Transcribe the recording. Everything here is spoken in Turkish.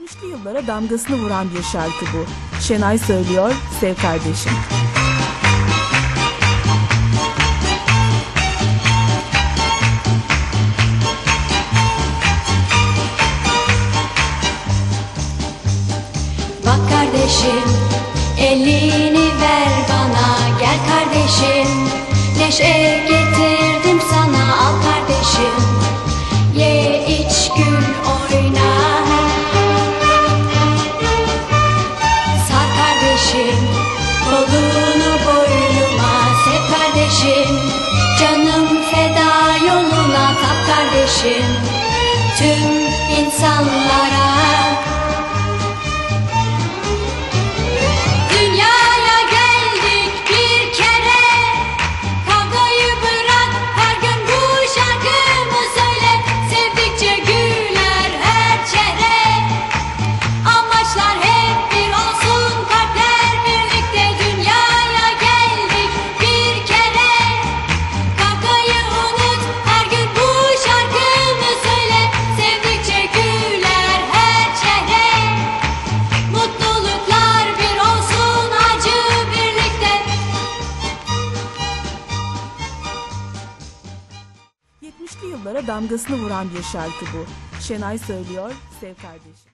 70'li yıllara damgasını vuran bir şarkı bu. Şenay söylüyor, sev kardeşim. Bak kardeşim elini ver kardeşim. Canım feda yoluna tap kardeşim. Tüm insanlara 70'li yıllara damgasını vuran bir şarkı bu. Şenay söylüyor, sev kardeşim.